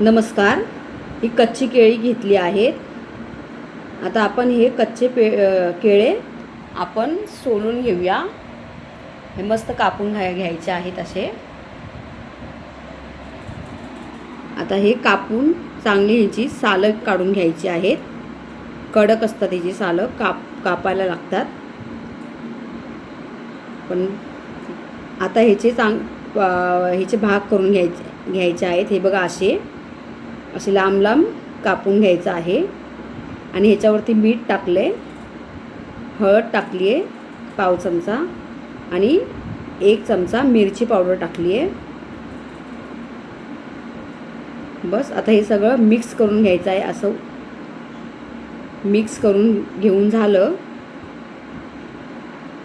नमस्कार. ही कच्ची केळी घेतली आहेत. आता आपण हे कच्चे पे केळे आपण सोलून घेऊया. हे मस्त कापून घ्या घ्यायचे आहेत असे. आता हे कापून चांगली ह्याची सालं काढून घ्यायची आहेत. कडक असतात ह्याची सालं काप कापायला लागतात. पण आता ह्याचे चांग ह्याचे भाग करून घ्यायचे घ्यायचे आहेत. हे बघा असे. असे लांब लांब कापून घ्यायचं आहे. आणि ह्याच्यावरती मीठ टाकले हळद टाकली आहे पाव चमचा. आणि एक चमचा मिरची पावडर टाकली आहे बस आता हे सगळं मिक्स करून घ्यायचं आहे असं. मिक्स करून घेऊन झालं.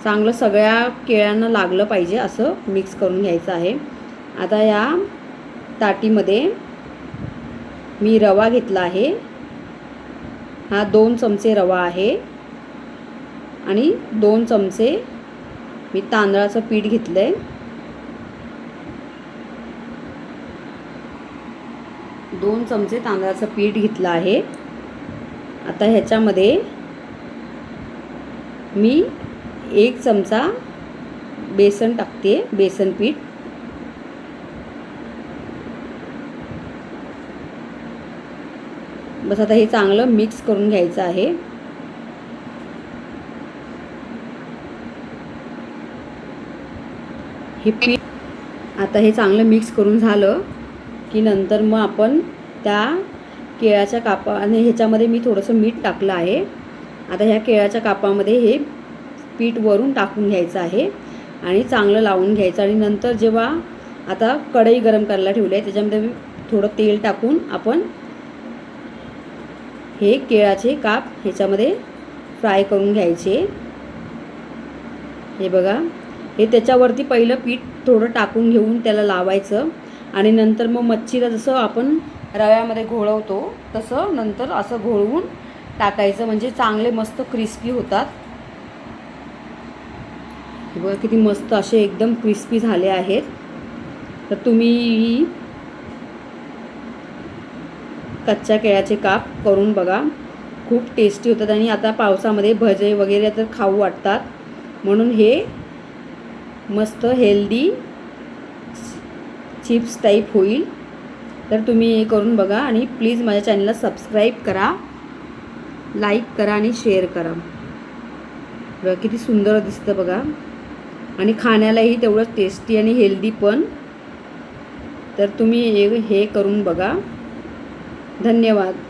चांगलं सगळ्या केळ्यांना लागलं पाहिजे असं मिक्स करून घ्यायचं आहे. आता या ताटीमध्ये मी रवा घेतला आहे. हा दोन चमचे रवा आहे. आणि दोन चमचे मी तांदळाचं पीठ घेतलं आहे दोन चमचे तांदळाचं पीठ घेतलं आहे. आता ह्याच्यामध्ये मी एक चमचा बेसन टाकते बेसन पीठ. बस आता हे चांगलं मिक्स करून घ्यायचं आहे. हे पीठ आता हे चांगलं मिक्स करून झालं की नंतर मग आपण त्या केळ्याच्या कापा आणि ह्याच्यामध्ये मी थोडंसं मीठ टाकलं आहे. आता ह्या केळ्याच्या कापामध्ये हे पीठ वरून टाकून घ्यायचं आहे आणि चांगलं लावून घ्यायचं आणि नंतर जेव्हा आता कढई गरम करायला ठेवली आहे त्याच्यामध्ये थोडं तेल टाकून आपण हे केळाचे काप ह्याच्यामध्ये फ्राय करून घ्यायचे. हे बघा हे त्याच्यावरती पहिलं पीठ थोडं टाकून घेऊन त्याला लावायचं आणि नंतर मग मच्छीला जसं आपण रव्यामध्ये घोळवतो तसं नंतर असं घोळवून टाकायचं. म्हणजे चांगले मस्त क्रिस्पी होतात. बघा किती मस्त असे एकदम क्रिस्पी झाले आहेत. तर तुम्ही कच्च्या केळ्याचे काप करून बघा. खूप टेस्टी होतात आणि आता पावसामध्ये भजे वगैरे तर खाऊ वाटतात. म्हणून हे मस्त हेल्दी चिप्स टाईप होईल. तर तुम्ही हे करून बघा आणि प्लीज माझ्या चॅनलला सबस्क्राईब करा. लाईक करा आणि शेअर करा. बघा किती सुंदर दिसतं बघा. आणि खाण्यालाही तेवढं टेस्टी आणि हेल्दी पण. तर तुम्ही हे हे करून बघा. धन्यवाद.